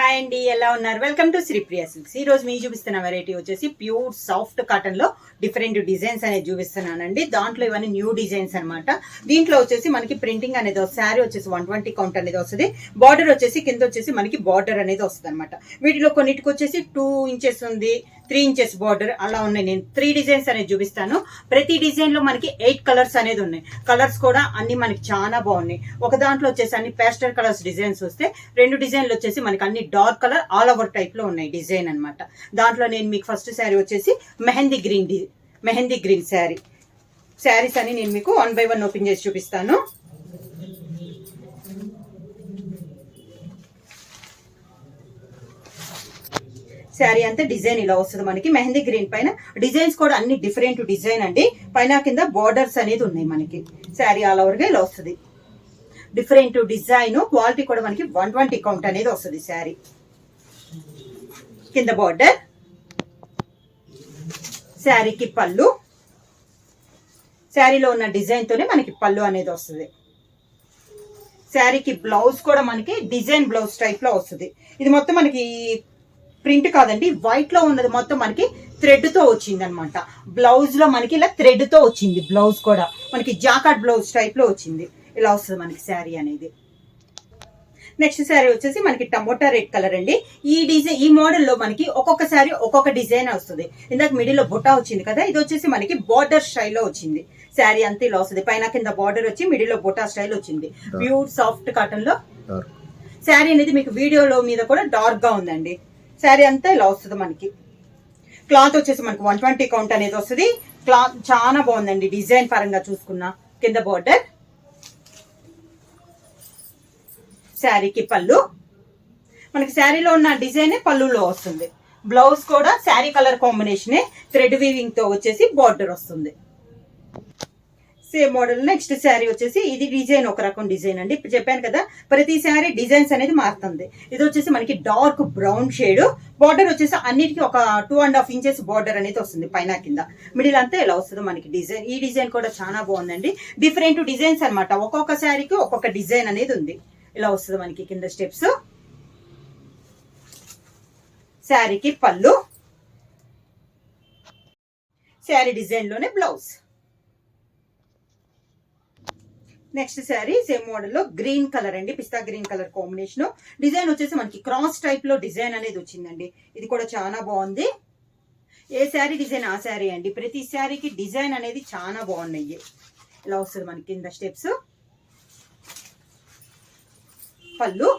Hi అండి ఎలా ఉన్నారు? వెల్కమ్ టు శ్రీప్రియ సిల్క్స్ ఈ రోజు మీకు చూపిస్తున్న వెరైటీ వచ్చేసి ప్యూర్ సాఫ్ట్ కాటన్లో డిఫరెంట్ డిజైన్స్ అనేది చూపిస్తున్నానండి. దాంట్లో ఇవన్నీ న్యూ డిజైన్స్ అన్నమాట. దీంట్లో వచ్చేసి మనకి ప్రింటింగ్ అనేది శారీ వచ్చేసి వన్ ట్వంటీ కౌంట్ అనేది వస్తుంది. బార్డర్ వచ్చేసి కింద వచ్చేసి మనకి బార్డర్ అనేది వస్తుంది అనమాట వీటిలో కొన్నిటికి వచ్చేసి టూ ఇంచెస్ ఉంది. త్రీ ఇంచెస్ బార్డర్ అలా ఉన్నాయి. నేను త్రీ డిజైన్స్ అనేది చూపిస్తాను. ప్రతి డిజైన్లో మనకి ఎయిట్ కలర్స్ అనేది ఉన్నాయి. కలర్స్ కూడా అన్ని మనకి చాలా బాగున్నాయి. ఒక దాంట్లో వచ్చేసి అన్ని పేస్టల్ కలర్స్ డిజైన్స్ వస్తే రెండు డిజైన్లు వచ్చేసి మనకి అన్ని డార్క్ కలర్ ఆల్ ఓవర్ టైప్లో ఉన్నాయి డిజైన్ అనమాట దాంట్లో నేను మీకు ఫస్ట్ శారీ వచ్చేసి మెహందీ గ్రీన్ డి మెహందీ గ్రీన్ శారీ. శారీస్ అని నేను మీకు వన్ బై వన్ ఓపెన్ చేసి చూపిస్తాను. శారీ అంతా డిజైన్ ఇలా వస్తుంది మనకి. మెహందీ గ్రీన్ పైన డిజైన్స్ కూడా అన్ని డిఫరెంట్ డిజైన్ అండి. పైన కింద బోర్డర్స్ అనేది ఉన్నాయి మనకి. శారీ ఆల్ ఓవర్గా ఇలా వస్తుంది. డిఫరెంట్ డిజైన్ క్వాలిటీ కూడా మనకి వన్ ట్వంటీ కౌంట్ అనేది వస్తుంది శారీ. కింద బార్డర్. శారీకి పళ్ళు. శారీలో ఉన్న డిజైన్ తోనే మనకి పళ్ళు అనేది వస్తుంది. శారీకి బ్లౌజ్ కూడా మనకి డిజైన్ బ్లౌజ్ టైప్లో వస్తుంది. ఇది మొత్తం మనకి ప్రింట్ కాదండి వైట్లో ఉన్నది మొత్తం మనకి థ్రెడ్తో వచ్చింది అనమాట బ్లౌజ్లో మనకి ఇలా థ్రెడ్తో వచ్చింది బ్లౌజ్ కూడా. మనకి జాకాట్ బ్లౌజ్ టైప్లో వచ్చింది. ఇలా వస్తుంది మనకి శారీ అనేది. నెక్స్ట్ శారీ వచ్చేసి మనకి టమోటా రెడ్ కలర్ అండి. ఈ డిజైన్ ఈ మోడల్లో మనకి ఒక్కొక్క శారీ ఒక్కొక్క డిజైన్ వస్తుంది. ఇందాక మిడిల్లో బుట్ట వచ్చింది కదా ఇది వచ్చేసి మనకి బార్డర్ స్టైల్లో వచ్చింది. శారీ అంతా ఇలా వస్తుంది. పైన కింద బార్డర్ వచ్చి మిడిల్లో బుట్టా స్టైల్ వచ్చింది. ప్యూర్ సాఫ్ట్ కాటన్లో. శారీ అనేది మీకు వీడియోలో మీద కూడా డార్క్గా ఉందండి. శారీ అంతా ఇలా వస్తుంది మనకి. క్లాత్ వచ్చేసి మనకి వన్ ట్వంటీ కౌంట్ అనేది వస్తుంది. క్లాత్ చాలా బాగుందండి డిజైన్ పరంగా చూసుకున్నా కింద బార్డర్. శారీకి పళ్ళు. మనకి శారీలో ఉన్న డిజైన్ పళ్ళులో వస్తుంది. బ్లౌజ్ కూడా శారీ కలర్ కాంబినేషనే థ్రెడ్ వీవింగ్తో వచ్చేసి బార్డర్ వస్తుంది. Same model. నెక్స్ట్ శారీ వచ్చేసి ఇది డిజైన్ ఒక రకం డిజైన్ అండి. ఇప్పుడు చెప్పాను కదా ప్రతి శారీ డిజైన్స్ అనేది మారుతుంది. ఇది వచ్చేసి మనకి డార్క్ బ్రౌన్ షేడ్. బార్డర్ వచ్చేసి అన్నిటికీ ఒక two and half inches border అనేది వస్తుంది పైన కింద. మిడిల్ అంతా ఇలా వస్తుంది మనకి డిజైన్. ఈ డిజైన్ కూడా చాలా బాగుందండి. డిఫరెంట్ డిజైన్స్ అనమాట ఒక్కొక్క శారీకి ఒక్కొక్క డిజైన్ అనేది ఉంది. ఇలా వస్తుంది మనకి కింద స్టెప్స్. శారీకి పళ్ళు. శారీ డిజైన్లోనే బ్లౌజ్. నెక్స్ట్ శారీ సేమ్ మోడల్లో గ్రీన్ కలర్ అండి పిస్తా గ్రీన్ కలర్ కాంబినేషన్. డిజైన్ వచ్చేసి మనకి క్రాస్ టైప్లో డిజైన్ అనేది వచ్చిందండి. ఇది కూడా చాలా బాగుంది. ఏ శారీ డిజైన్ ఆ శారీ అండి. ప్రతి శారీకి డిజైన్ అనేది చాలా బాగున్నాయి. ఇలా వస్తుంది మనకి కింద స్టెప్స్. పళ్ళు.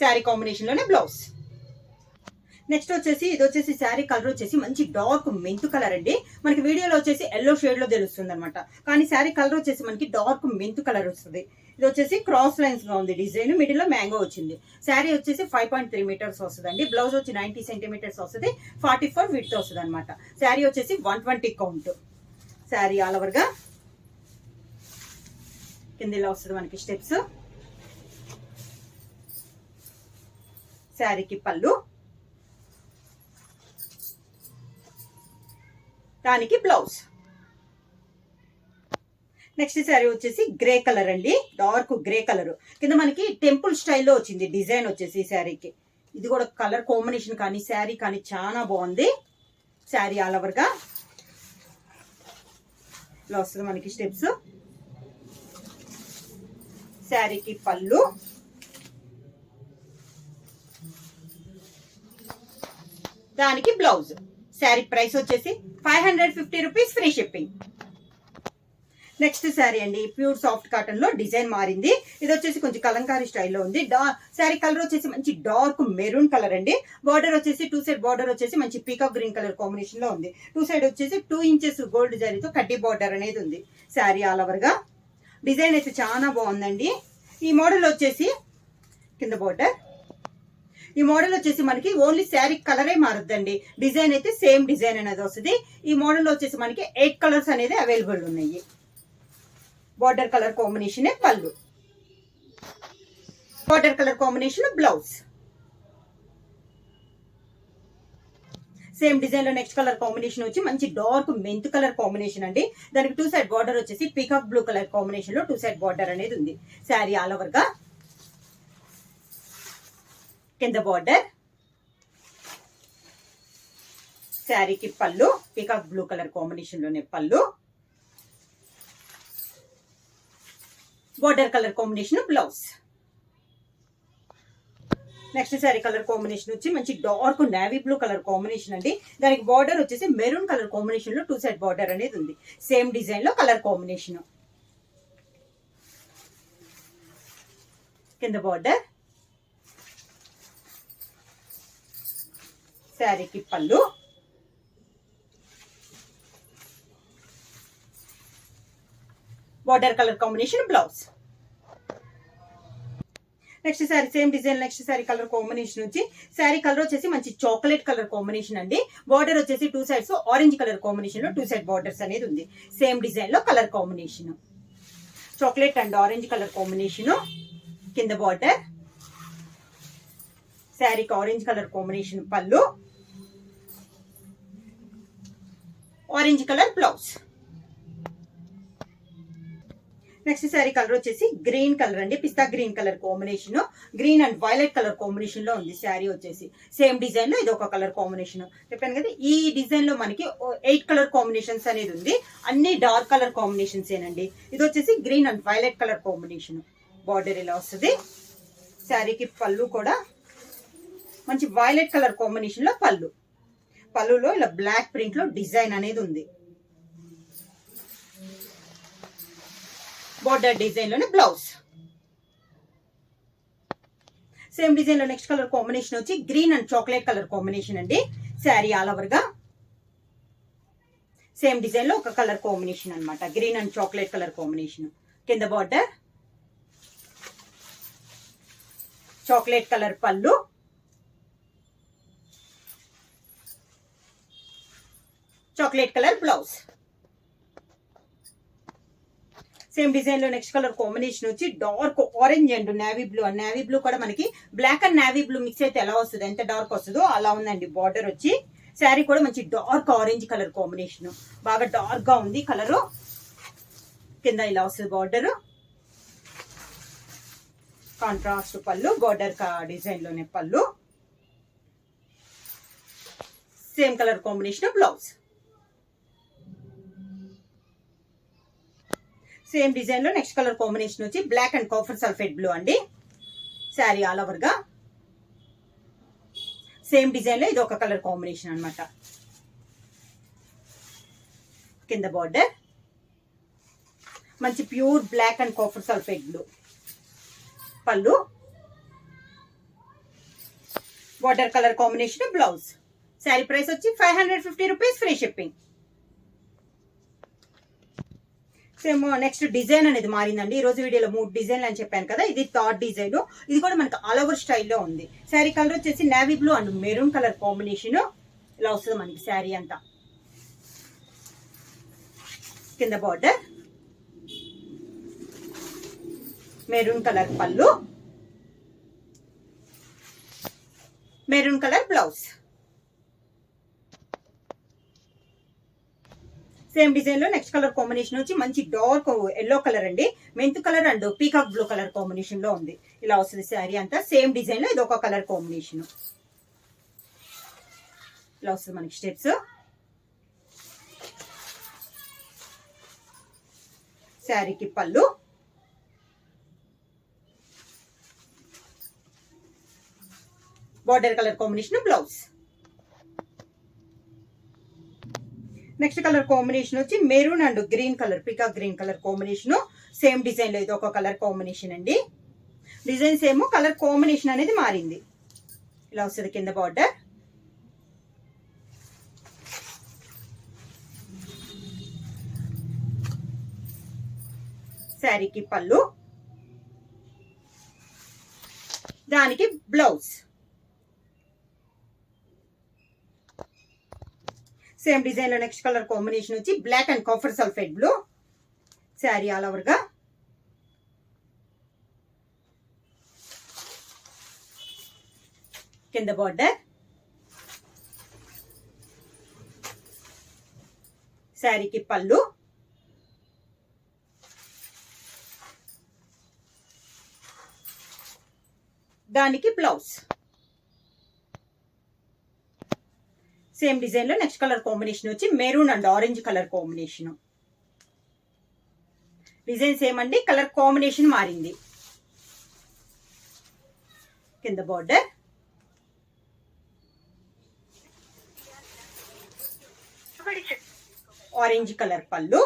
శారీ కాంబినేషన్లోనే బ్లౌజ్. నెక్స్ట్ వచ్చేసి ఇది వచ్చేసి శారీ కలర్ వచ్చేసి మంచి డార్క్ మెంతు కలర్ అండి. మనకి వీడియోలో వచ్చేసి ఎల్లో షేడ్లో తెలుస్తుంది అనమాట కానీ శారీ కలర్ వచ్చేసి మనకి డార్క్ మెంతు కలర్ వస్తుంది. ఇది వచ్చేసి క్రాస్ లైన్స్గా ఉంది డిజైన్ మిడిల్లో మ్యాంగో వచ్చింది. శారీ వచ్చేసి ఫైవ్ పాయింట్ త్రీ మీటర్స్ వస్తుంది అండి బ్లౌజ్ వచ్చి నైన్టీ సెంటీమీటర్స్ వస్తుంది. ఫార్టీ ఫోర్ విడ్త్ వస్తుంది అనమాట శారీ వచ్చేసి one twenty count sari all ఓవర్గా కింద వస్తుంది మనకి స్టెప్స్ శారీకి పళ్ళు. దానికి బ్లౌజ్ నెక్స్ట్ శారీ వచ్చేసి గ్రే కలర్ అండి. డార్క్ గ్రే కలర్ కింద మనకి టెంపుల్ స్టైల్లో వచ్చింది డిజైన్ వచ్చేసి ఈ శారీకి ఇది కూడా కలర్ కాంబినేషన్ కానీ శారీ కానీ చాలా బాగుంది. శారీ ఆల్ ఓవర్గా ఇలా వస్తుంది మనకి స్టెప్స్ శారీకి పళ్ళు. దానికి బ్లౌజ్ శారీ ప్రైస్ వచ్చేసి five hundred fifty rupees free shipping. Next sari అండి ప్యూర్ సాఫ్ట్ కాటన్లో డిజైన్ మారింది. ఇది వచ్చేసి కొంచెం కలంకారీ స్టైల్లో ఉంది. డా శారీ కలర్ వచ్చేసి మంచి డార్క్ మెరూన్ కలర్ అండి. బార్డర్ వచ్చేసి టూ సైడ్ బార్డర్ వచ్చేసి మంచి పీకాక్ గ్రీన్ కలర్ కాంబినేషన్లో ఉంది. టూ సైడ్ వచ్చేసి టూ ఇంచెస్ గోల్డ్ జరీతో కడ్డీ బార్డర్ అనేది ఉంది. శారీ ఆల్ ఓవర్గా డిజైన్ అయితే చాలా బాగుందండి. ఈ మోడల్ వచ్చేసి కింద బార్డర్. ఈ మోడల్ వచ్చేసి మనకి ఓన్లీ శారీ కలరే మారుద్దండి. డిజైన్ అయితే సేమ్ డిజైన్ అనేది వస్తుంది. ఈ మోడల్ వచ్చేసి మనకి ఎయిట్ కలర్స్ అనేది అవైలబుల్ ఉన్నాయి. బార్డర్ కలర్ కాంబినేషన్ పళ్ళు. Border colour combination blouse. Same డిజైన్లో నెక్స్ట్ కలర్ కాంబినేషన్ వచ్చి మంచి డార్క్ మెంత్ కలర్ కాంబినేషన్ అండి. దానికి టూ సైడ్ బార్డర్ వచ్చేసి పీకాక్ బ్లూ కలర్ కాంబినేషన్లో టూ సైడ్ బార్డర్ అనేది ఉంది. శారీ ఆల్ ఓవర్గా కింద బార్డర్ శారీకి పళ్ళు పీకాక్ బ్లూ కలర్ కాంబినేషన్లోనే పళ్ళు border colour combination blouse next sari colour combination వచ్చి మంచి dark navy blue colour combination అండి. దానికి బార్డర్ వచ్చేసి మెరూన్ కలర్ కాంబినేషన్లో టూ సైడ్ బార్డర్ అనేది ఉంది. సేమ్ డిజైన్లో కలర్ కాంబినేషన్ కింద బార్డర్ శారీకి పళ్ళు. Border colour combination blouse next sari same design next sari colour combination వచ్చి శారీ కలర్ వచ్చేసి మంచి చాక్లెట్ కలర్ కాంబినేషన్ అండి. బార్డర్ వచ్చేసి టూ సైడ్స్ ఆరెంజ్ కలర్ కాంబినేషన్లో టూ సైడ్ బార్డర్స్ అనేది ఉంది. సేమ్ డిజైన్లో colour combination chocolate and orange colour combination కింద బార్డర్ శారీకి ఆరెంజ్ కలర్ కాంబినేషన్ పళ్ళు. Orange colour blouse next sari colour వచ్చేసి గ్రీన్ కలర్ అండి. పిస్తా green colour combination green and violet colour కాంబినేషన్లో ఉంది శారీ వచ్చేసి. సేమ్ డిజైన్లో ఇది ఒక కలర్ కాంబినేషన్ చెప్పాను కదా ఈ డిజైన్లో మనకి ఎయిట్ కలర్ కాంబినేషన్స్ అనేది ఉంది. అన్ని డార్క్ కలర్ కాంబినేషన్స్ ఏనండి. ఇది వచ్చేసి green and violet colour combination border ఇలా వస్తుంది. శారీకి పళ్ళు కూడా మంచి వైలెట్ కలర్ కాంబినేషన్లో పళ్ళు. పళ్ళులో ఇలా బ్లాక్ ప్రింట్లో డిజైన్ అనేది ఉంది. బార్డర్ డిజైన్లోనే బ్లౌజ్ సేమ్ డిజైన్లో నెక్స్ట్ కలర్ కాంబినేషన్ వచ్చి green and chocolate colour combination అండి. శారీ ఆల్ ఓవర్గా. సేమ్ డిజైన్లో ఒక కలర్ కాంబినేషన్ అనమాట green and chocolate colour combination కింద బార్డర్ చాక్లెట్ కలర్ పళ్ళు. చాక్లెట్ కలర్ బ్లౌజ్ సేమ్ డిజైన్లో నెక్స్ట్ కలర్ కాంబినేషన్ వచ్చి dark orange and navy blue and navy blue కూడా మనకి black and navy blue mix అయితే ఎలా వస్తుంది ఎంత డార్క్ వస్తుందో అలా ఉందండి బార్డర్ వచ్చి. శారీ కూడా మంచి డార్క్ ఆరెంజ్ కలర్ కాంబినేషన్ బాగా డార్క్గా ఉంది కలరు కింద ఇలా వస్తుంది బార్డర్ కాంట్రాస్ట్ పళ్ళు బార్డర్ డిజైన్లోనే పళ్ళు. Same colour combination blouse same డిజైన్లో నెక్స్ట్ కలర్ కాంబినేషన్ వచ్చి black and copper sulphate blue అండి. శారీ ఆల్ ఓవర్గా. సేమ్ డిజైన్లో ఇది ఒక కలర్ కాంబినేషన్ అనమాట కింద బార్డర్ మంచి pure black and copper sulphate blue. పళ్ళు. Water colour combination blouse. Sari price వచ్చి five hundred fifty rupees free shipping same next design అనేది మారిందండి. ఈ రోజు వీడియోలో మూడు డిజైన్లు అని చెప్పాను కదా ఇది థర్డ్ డిజైన్ ఇది కూడా మనకి ఆల్ ఓవర్ స్టైల్లో ఉంది. శారీ కలర్ వచ్చేసి navy blue and maroon colour combination ఇలా వస్తుంది మనకి శారీ అంతా. కింద బార్డర్ మెరూన్ కలర్ పళ్ళు. మెరూన్ కలర్ బ్లౌజ్ సేమ్ డిజైన్లో నెక్స్ట్ కలర్ కాంబినేషన్ వచ్చి మంచి డార్క్ ఎల్లో కలర్ అండి. Mint colour and peacock blue colour కాంబినేషన్లో ఉంది. ఇలా వస్తుంది శారీ అంతా. సేమ్ డిజైన్లో ఇది ఒక కలర్ కాంబినేషన్. ఇలా వస్తుంది మనకి స్టెప్స్. శారీకి పళ్ళు. Border colour combination blouse. Next colour combination వచ్చి maroon and green colour peacock green colour combination. Same డిజైన్లో ఇది ఒక కలర్ కాంబినేషన్ అండి. డిజైన్స్ ఏమో కలర్ కాంబినేషన్ అనేది మారింది. ఇలా వస్తుంది కింద బార్డర్ శారీకి పళ్ళు. దానికి బ్లౌజ్ సేమ్ డిజైన్లో నెక్స్ట్ కలర్ కాంబినేషన్ వచ్చి black and copper sulphate blue sari all ఓవర్గా. కింద బార్డర్ శారీకి పళ్ళు. దానికి బ్లౌజ్ సేమ్ డిజైన్లో నెక్స్ట్ కలర్ కాంబినేషన్ వచ్చి maroon and orange colour combination. Design same అండి కలర్ కాంబినేషన్ మారింది. కింద బార్డర్ ఆరెంజ్ కలర్ పళ్ళు.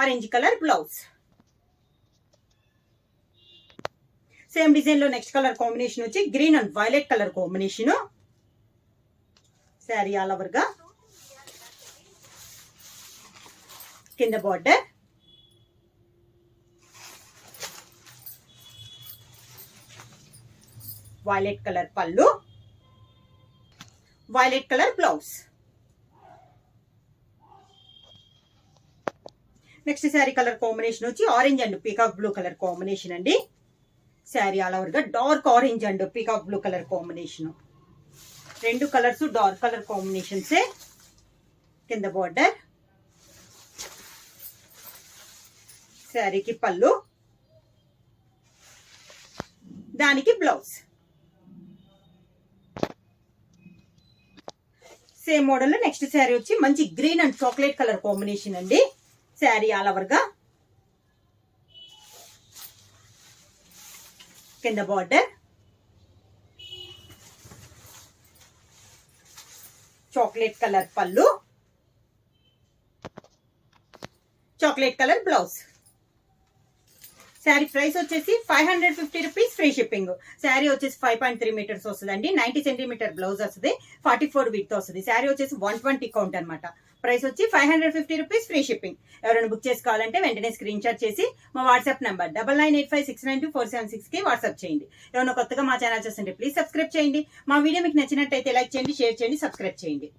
Orange colour blouse. సేమ్ డిజైన్లో నెక్స్ట్ కలర్ కాంబినేషన్ వచ్చి green and violet colour combination sari all ఓవర్గా. కింద బార్డర్ వైలెట్ కలర్ పళ్ళు. Violet colour blouse next sari colour combination వచ్చి orange and peacock blue colour combination అండి. Sari all ఓవర్గా. Dark orange and peacock blue colour combination. రెండు colours dark colour కాంబినేషన్సే కింద border. శారీకి పళ్ళు. దానికి బ్లౌజ్. సేమ్ మోడల్లో నెక్స్ట్ శారీ వచ్చి మంచి green and chocolate colour combination అండి. శారీ ఆల్ ఓవర్గా. కింద బార్డర్ చాక్లెట్ కలర్ పళ్ళు chocolate colour blouse sari price వచ్చేసి five hundred fifty rupees free shipping. Sari వచ్చేసి ఫైవ్ పాయింట్ త్రీ మీటర్స్ వస్తుంది నైన్టీ సెంటీమీటర్ బ్లౌజ్ వస్తుంది. ఫార్టీ ఫోర్ విత్ వస్తుంది. శారీ వచ్చేసి వన్ ట్వంటీ కౌంట్ అనమాట ప్రైస్ వచ్చి five hundred fifty rupees free shipping. ఎవరైనా book చేసుకోవాలంటే వెంటనే స్క్రీన్ షాట్ చేసి మా WhatsApp number double nine eight five six nine two four seven సిక్స్కి వాట్సాప్ చేయండి. ఎవరైనా కొత్తగా మా ఛానల్ చూస్తుంటే ప్లీజ్ సబ్స్క్రైబ్ చేయండి. మా వీడియో మీకు నచ్చినట్టయితే లైక్ చేయండి షేర్ చేయండి సబ్స్క్రైబ్ చేయండి.